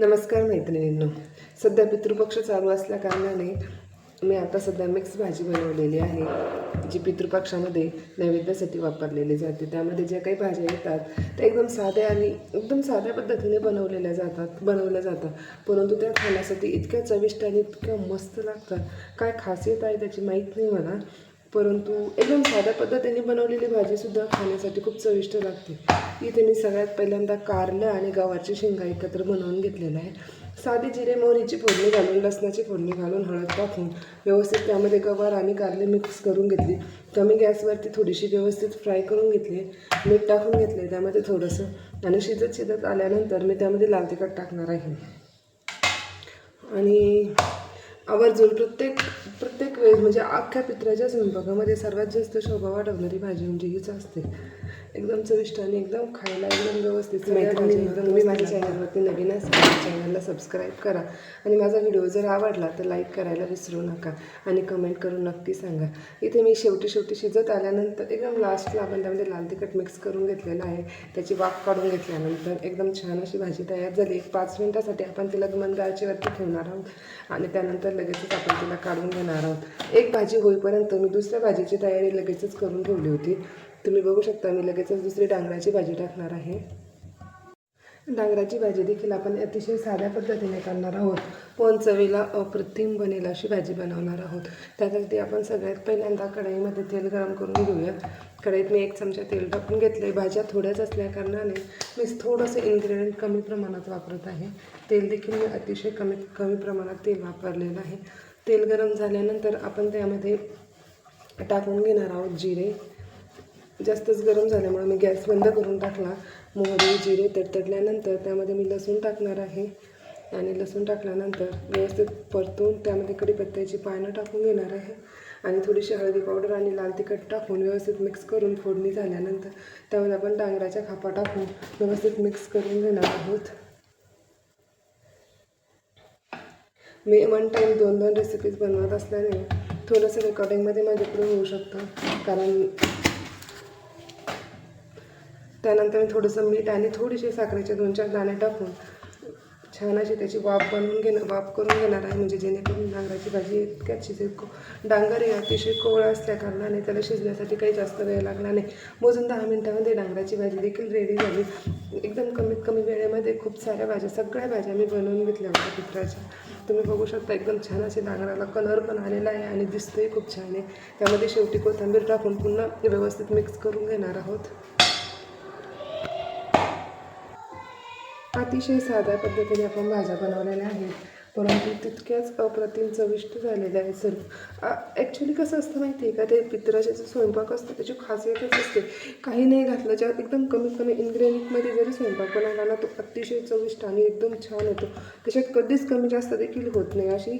नमस्कार मैत्रिणींनो. सध्या पितृपक्ष चालू असल्या कारणाने मी आता सध्या मिक्स भाजी बनवलेली आहे जी पितृपक्षामध्ये नैवेद्यासाठी वापरलेली जाते. त्यामध्ये ज्या काही भाज्या येतात त्या एकदम साध्या आणि एकदम साध्या पद्धतीने बनवलेल्या जातात बनवल्या जातात. परंतु त्या खाण्यासाठी इतक्या चविष्ट आणि इतक्या मस्त लागतात. काय खासियत आहे त्याची माहीत नाही मला. परंतु एकदम साध्या पद्धतीने बनवलेली भाजीसुद्धा खाण्यासाठी खूप चविष्ट लागते. इथे मी सगळ्यात पहिल्यांदा कारलं आणि गव्हाची शेंगा एकत्र बनवून घेतलेलं आहे. साधी जिरे मोहरीची फोडणी घालून लसणाची फोडणी घालून हळद टाकून व्यवस्थित त्यामध्ये गवार आणि कारले मिक्स करून घेतली. कमी गॅसवरती थोडीशी व्यवस्थित फ्राय करून घेतली. मीठ टाकून घेतले. त्यामध्ये थोडंसं आणि शिजत शिजत आल्यानंतर मी त्यामध्ये लाल तिखट टाकणार आहे. आणि आवर्जून प्रत्येक प्रत्येक वेळेस म्हणजे अख्ख्या पित्राच्या स्वयंपाकामध्ये सर्वात जास्त शोभा वाढवणारी भाजी म्हणजे हीच असते. एकदम चविष्ट आणि एकदम खायला एकदम व्यवस्थित तुम्ही माझ्या चॅनलवरती नवीन असाल चॅनलला सबस्क्राईब करा. आणि माझा व्हिडिओ जर आवडला तर लाईक करायला विसरू नका. आणि कमेंट करून नक्की सांगा. इथे मी शेवटी शेवटी शिजत आल्यानंतर एकदम लास्टला आपण त्यामध्ये लाल तिखट मिक्स करून घेतलेलं आहे. त्याची वाफ काढून घेतल्यानंतर एकदम छान अशी भाजी तयार झाली. एक पाच मिनटासाठी आपण तिला मंद आचेवरती ठेवणार आहोत. आणि त्यानंतर लगेचच आपण तिला काढून घेणार आहोत. एक भाजी होईपर्यंत मी दुसऱ्या भाजीची तयारी लगेचच करून ठेवली होती. तुम्ही बघू शकता मी लगेचच दुसरी डांगराची भाजी टाकणार आहे. डांगराची भाजी देखील आपण अतिशय साध्या पद्धतीने करणार आहोत. पण चवीला अप्रतिम बनेल अशी भाजी बनवणार आहोत. त्यासाठी आपण सगळ्यात पहिल्यांदा कढईमध्ये तेल गरम करून घेऊया. कढईत मी एक चमचा तेल टाकून घेतलं आहे भाज्या थोड्याच असल्याकारणाने मी थोडंसं इन्ग्रेडियंट कमी प्रमाणात वापरत आहे. तेल देखील मी अतिशय कमी कमी प्रमाणात तेल वापरलेलं आहे. तेल गरम झाल्यानंतर आपण त्यामध्ये टाकून घेणार आहोत जिरे. जास्तच गरम झाल्यामुळे मी गॅस बंद करून टाकला. मोहरी जिरे तडतडल्यानंतर त्यामध्ये मी लसूण टाकणार आहे. आणि लसूण टाकल्यानंतर व्यवस्थित परतून त्यामध्ये कढीपत्त्याची पानं टाकून घेणार आहे. आणि थोडीशी हळदी पावडर आणि लाल तिखट टाकून व्यवस्थित मिक्स करून फोडणी झाल्यानंतर त्यामध्ये आपण डांगराच्या खापा टाकून व्यवस्थित मिक्स करून घेणार आहोत. मी वन टाईम दोन दोन रेसिपीज बनवत असल्याने थोडंसं रेकॉर्डिंगमध्ये माझ्याकडे होऊ शकतं. कारण त्यानंतर मी थोडंसं मीठ आणि थोडीशी साखरेचे दोन चार दाणे टाकून छान अशी त्याची वाफ बनवून घेणं वाफ करून घेणार आहे. म्हणजे जेणेकरून डांगराची भाजी इतक्या शिजेल को डांगर हे अतिशय कोवळं असल्या कारणाने त्याला शिजण्यासाठी काही जास्त वेळ लागला नाही. मोजून दहा मिनटामध्ये डांगराची भाजी देखील रेडी झाली. एकदम कमीत कमी वेळेमध्ये खूप साऱ्या भाज्या सगळ्या भाज्या मी बनवून घेतल्या होत्या पित्राच्या तुम्ही बघू शकता एकदम छान असे डांगराला कलर पण आलेला आहे आणि दिसतंही खूप छान आहे. त्यामध्ये शेवटी कोथिंबीर टाकून पुन्हा व्यवस्थित मिक्स करून घेणार आहोत. अतिशय साध्या पद्धतीने आपण भाज्या बनवलेल्या आहेत. परंतु तितक्याच अप्रतिम चविष्ट झालेल्या आहेत. सर्व ॲक्च्युली कसं असतं माहिती आहे का? ते पित्राचे जो स्वयंपाक असतो त्याची खासियतच असते. काही नाही घातलं ज्या एकदम कमीत कमी इन्ग्रेडियंटमध्ये जरी स्वयंपाक बनवला ना तो अतिशय चविष्ट आणि एकदम छान होतो त्याच्यात कधीच कमी जास्त देखील होत नाही. अशी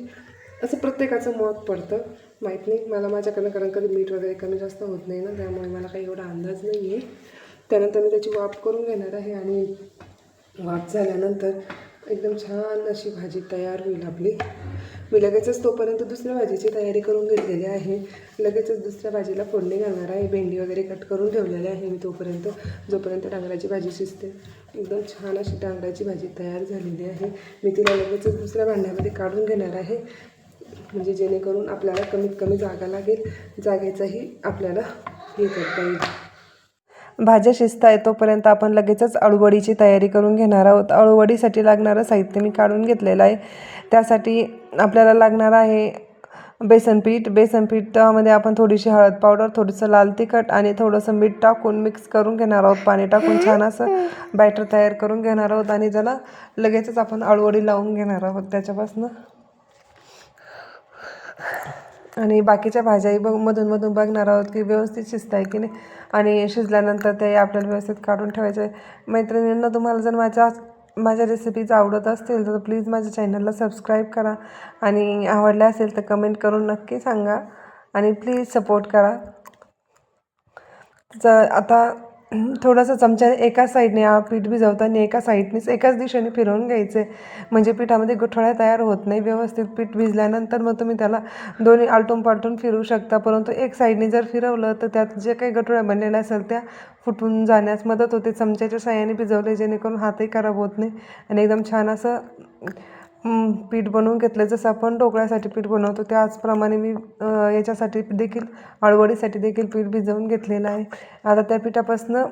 असं प्रत्येकाचं मत पडतं. माहीत नाही मला माझ्याकडनं कारण कधी मीठ वगैरे कमी जास्त होत नाही ना त्यामुळे मला काही एवढा अंदाज नाही आहे त्यानंतर मी त्याची वाफ करून घेणार आहे आणि वाफ झाल्यानंतर एकदम छान अशी भाजी तयार होईल आपली. मी लगेचच तोपर्यंत दुसऱ्या भाजीची तयारी करून घेतलेली आहे. लगेचच दुसऱ्या भाजीला फोडणी घालणार आहे. भेंडी वगैरे कट करून ठेवलेली आहे मी तोपर्यंत. जोपर्यंत डांगराची भाजी शिजते एकदम छान अशी डांगराची भाजी तयार झालेली आहे. मी तिला लगेचच दुसऱ्या भांड्यामध्ये काढून घेणार आहे. म्हणजे जेणेकरून आपल्याला कमीत कमी जागा लागेल. जागेचाही आपल्याला हे करता येईल. भाज्या शिजता तोपर्यंत आपण लगेचच अळूवडीची तयारी करून घेणार आहोत. अळूवडीसाठी लागणारं साहित्य मी काढून घेतलेलं आहे. त्यासाठी आपल्याला लागणार आहे बेसन पीठ. बेसन पीठामध्ये आपण थोडीशी हळद पावडर थोडंसं लाल तिखट आणि थोडंसं मीठ टाकून मिक्स करून घेणार आहोत. पाणी टाकून छान असं बॅटर तयार करून घेणार आहोत आणि त्याला लगेचच आपण अळूवडी लावून घेणार आहोत त्याच्यापासून. आणि बाकीच्या भाज्याही बघ मधून मधून बघणार आहोत की व्यवस्थित शिजत आहे की नाही. आणि शिजल्यानंतर ते आपल्याला व्यवस्थित काढून ठेवायचे. आहे मैत्रिणींना तुम्हाला जर माझ्या माझ्या रेसिपीज आवडत असतील तर प्लीज माझ्या चॅनलला सबस्क्राईब करा. आणि आवडल्या असेल तर कमेंट करून नक्की सांगा. आणि प्लीज सपोर्ट करा. जर आता थोडंसं चमच्याने एका साईडने आ- पीठ भिजवताना एका साईडनेच एकाच दिशेने फिरवून घ्यायचे. म्हणजे पिठामध्ये गुठळ्या तयार होत नाही व्यवस्थित पीठ भिजल्यानंतर मग तुम्ही त्याला दोन्ही आलटून पालटून फिरू शकता. परंतु एक साईडने जर फिरवलं तर त्यात जे काही गठुळ्या बनलेल्या असेल त्या फुटून जाण्यास मदत होते. चमच्याच्या साह्याने भिजवले जेणेकरून हातही खराब होत नाही आणि एकदम छान असं पीठ बनवून घेतलं. जसं आपण ढोकळ्यासाठी पीठ बनवतो त्याचप्रमाणे मी याच्यासाठी देखील अळवडीसाठी देखील पीठ भिजवून घेतलेलं आहे. आता त्या पिठापासनं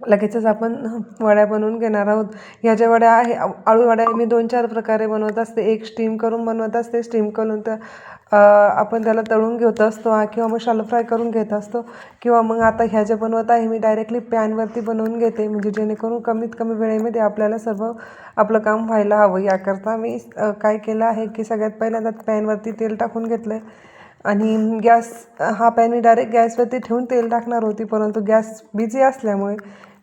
लगेचच आपण वड्या बनवून घेणार आहोत. ह्या ज्या वड्या आहे आळू वड्या मी दोन चार प्रकारे बनवत असते. एक स्टीम करून बनवत असते. स्टीम करून त्या आपण त्याला तळून घेत असतो किंवा मग शालो फ्राय करून घेत असतो. किंवा मग आता ह्या ज्या बनवत आहे मी डायरेक्टली पॅनवरती बनवून घेते. म्हणजे जेणेकरून कमीत कमी वेळेमध्ये आपल्याला सर्व आपलं काम व्हायला हवं. याकरता मी काय केलं आहे की सगळ्यात पहिल्यांदा पॅनवरती तेल टाकून घेतलं आहे आणि गॅस हा पॅन मी डायरेक्ट गॅसवरती ठेवून तेल टाकणार होती परंतु गॅस बिझी असल्यामुळे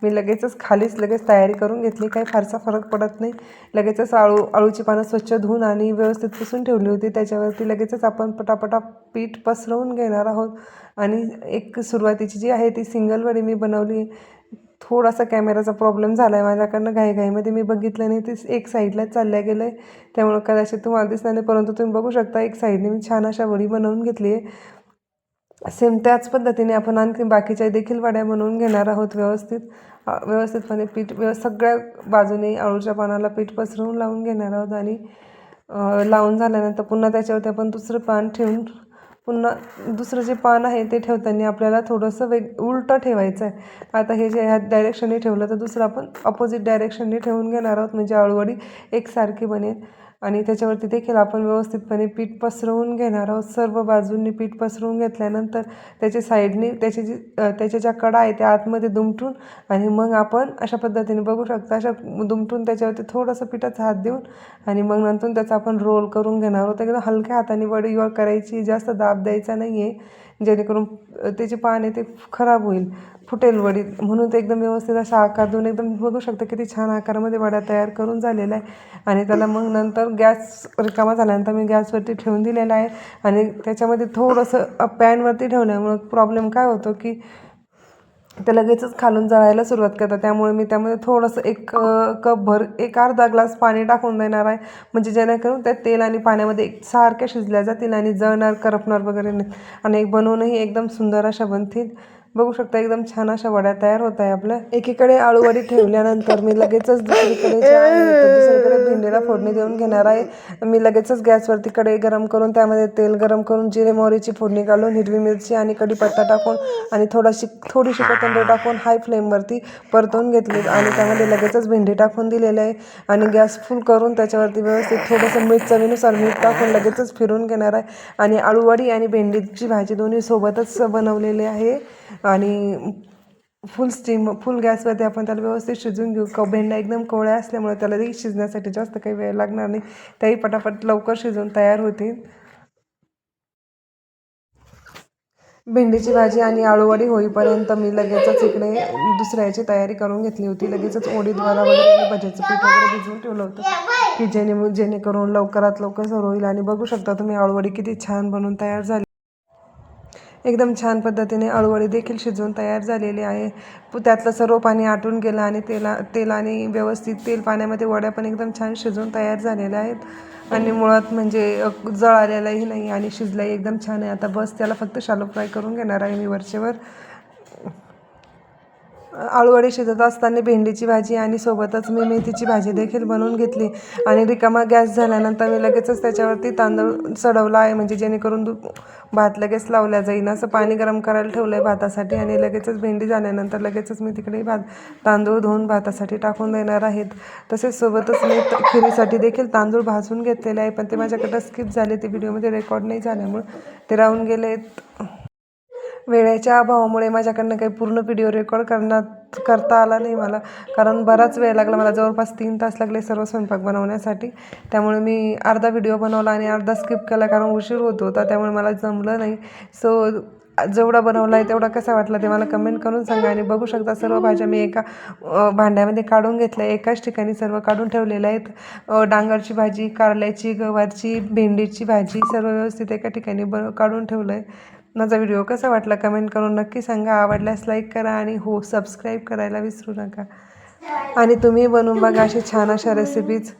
मी लगेचच खालीच लगेच तयारी करून घेतली. काही फारसा फरक पडत नाही. लगेचच आळू आळूची पानं स्वच्छ धुवून आणि व्यवस्थित पुसून ठेवली होती. त्याच्यावरती लगेचच आपण पटापटा पीठ पसरवून घेणार आहोत. आणि एक सुरुवातीची जी आहे ती सिंगल वडी मी बनवली. थोडासा कॅमेराचा प्रॉब्लेम झाला आहे माझ्याकडनं घाईघाईमध्ये. मी बघितलं नाही ते एक साईडला चालल्या गेलं आहे त्यामुळं कदाचित तुम्हाला दिसणार नाही परंतु तुम्ही बघू शकता एक साईडने मी छान अशा वडी बनवून घेतली आहे. सेम त्याच पद्धतीने आपण आणखी बाकीच्या देखील वड्या बनवून घेणार आहोत व्यवस्थित. व्यवस्थितपणे पीठ व्यव सगळ्या बाजूने आळूच्या पानाला पीठ पसरवून लावून घेणार आहोत आणि लावून झाल्यानंतर पुन्हा त्याच्यावरती आपण दुसरं पान ठेवून पुन्हा दुसरं जे पान आहे ते ठेवताना आपल्याला थोडंसं वेग उलटं ठेवायचं आहे आता हे जे ह्या डायरेक्शनने ठेवलं तर दुसरं आपण अपोजिट डायरेक्शनने ठेवून घेणार आहोत. म्हणजे आळूवडी एकसारखी बनेल. आणि त्याच्यावरती देखील आपण व्यवस्थितपणे पीठ पसरवून घेणार आहोत. सर्व बाजूंनी पीठ पसरवून घेतल्यानंतर त्याच्या साईडनी त्याची जी त्याच्या ज्या कडा आहे त्या आतमध्ये दुमटून आणि मग आपण अशा पद्धतीने बघू शकता अशा दुमटून त्याच्यावरती थोडंसं पिठाचा हात देऊन आणि मग नंतर त्याचा आपण रोल करून घेणार आहोत. एकदम हलक्या हाताने वडी वर करायची जास्त दाब द्यायचा नाही आहे जेणेकरून त्याची त्याचे ते खराब होईल. फुटेल वडी. म्हणून ते एकदम व्यवस्थित असा आकार देऊन एकदम बघू शकता किती छान आकारामध्ये वड्या तयार करून झालेला आहे आणि त्याला मग नंतर गॅस रिकामा झाल्यानंतर मी गॅसवरती ठेवून दिलेला आहे. आणि त्याच्यामध्ये थोडंसं पॅनवरती ठेवल्यामुळं प्रॉब्लेम काय होतो की ते लगेचच खालून जळायला सुरुवात करतात. त्यामुळे मी त्यामध्ये थोडंसं एक कप भर एक अर्धा ग्लास पाणी टाकून देणार आहे. म्हणजे जेणेकरून त्या तेल आणि पाण्यामध्ये एक सारख्या शिजल्या जातील आणि जळणार करपणार वगैरे नाही आणि एक बनवूनही एकदम सुंदर अशा बनतील. बघू शकता एकदम छान अशा वड्या तयार होत आहे आपल्या. एकीकडे आळूवडी ठेवल्यानंतर मी लगेचच दुसरीकडे दुसरीकडे भेंडीला फोडणी देऊन घेणार आहे. मी लगेचच गॅसवरती कढई गरम करून त्यामध्ये तेल गरम करून जिरे मोहरीची फोडणी घालून हिरवी मिरची आणि कढीपत्ता टाकून आणि थोडाशी थोडीशी कोथिंबीर टाकून हाय फ्लेमवरती परतून घेतली आणि त्यामध्ये लगेचच भेंडी टाकून दिलेली आहे. आणि गॅस फुल करून त्याच्यावरती व्यवस्थित थोडंसं मीठ चवीनुसार मीठ टाकून लगेचच फिरून घेणार आहे. आणि आळूवडी आणि भेंडीची भाजी दोन्ही सोबतच बनवलेली आहे. आणि फुल स्टीम फुल गॅसवरती आपण त्याला व्यवस्थित शिजवून घेऊ. क भेंडा एकदम कोवळ्या असल्यामुळे त्याला त्यालाही शिजण्यासाठी जास्त काही वेळ लागणार नाही. त्याही पटापट लवकर शिजून तयार होतील. भेंडीची भाजी आणि आळूवडी होईपर्यंत मी लगेचच इकडे दुसऱ्या याची तयारी करून घेतली होती. लगेचच ओडीद्वारा वगैरे आणि भज्याचं पीठ वगैरे भिजवून ठेवलं होतं. की जेणे जेणेकरून लवकरात लवकर सर होईल. आणि बघू शकता तुम्ही आळूवडी किती छान बनवून तयार झाली. एकदम छान पद्धतीने अळूवडी देखील शिजवून तयार झालेली आहे. त्यातलं सर्व पाणी आटून गेलं आणि तेला तेलाने व्यवस्थित तेल पाण्यामध्ये वड्या पण एकदम छान शिजवून तयार झालेल्या आहेत. आणि मुळात म्हणजे जळ जळालेलाही नाही आणि शिजलाही एकदम छान आहे. आता बस त्याला फक्त शालो फ्राय करून घेणार आहे मी वरचेवर. आळूवडी शिजत असताना भेंडीची भाजी आणि सोबतच मी मेथीची भाजी देखील बनवून घेतली. आणि रिकामा गॅस झाल्यानंतर मी लगेचच त्याच्यावरती तांदूळ चढवला आहे. म्हणजे जेणेकरून दु भात लगेच लावल्या जाईल असं पाणी गरम करायला ठेवलं आहे भातासाठी आणि लगेचच भेंडी झाल्यानंतर लगेचच मी तिकडे भात तांदूळ धुवून भातासाठी टाकून देणार आहेत. तसेच सोबतच मी खिरीसाठी देखील तांदूळ भाजून घेतलेले आहे. पण ते माझ्याकडं स्किप झाले. ते व्हिडिओमध्ये रेकॉर्ड नाही झाल्यामुळं ते राहून गेले आहेत वेळेच्या अभावामुळे माझ्याकडनं काही पूर्ण व्हिडिओ रेकॉर्ड करण्यात करता आला नाही मला. कारण बराच वेळ लागला. मला जवळपास तीन तास लागले सर्व स्वयंपाक बनवण्यासाठी. त्यामुळे मी अर्धा व्हिडिओ बनवला आणि अर्धा स्किप केला कारण उशीर होत होता. त्यामुळे मला जमलं नाही. सो जेवढा बनवला आहे तेवढा कसा वाटला ते मला कमेंट करून सांगा आणि बघू शकता सर्व भाज्या मी एका भांड्यामध्ये काढून घेतल्या. एकाच ठिकाणी सर्व काढून ठेवलेल्या आहेत. डांगरची भाजी कारल्याची गवारची भेंडीची भाजी सर्व व्यवस्थित एका ठिकाणी ब काढून ठेवलं आहे माझा व्हिडिओ कसा वाटला कमेंट करून नक्की सांगा. आवडल्यास लाईक करा आणि हो सबस्क्राईब करायला विसरू नका. आणि तुम्ही बनवून बघा अशी छान अशा रेसिपीज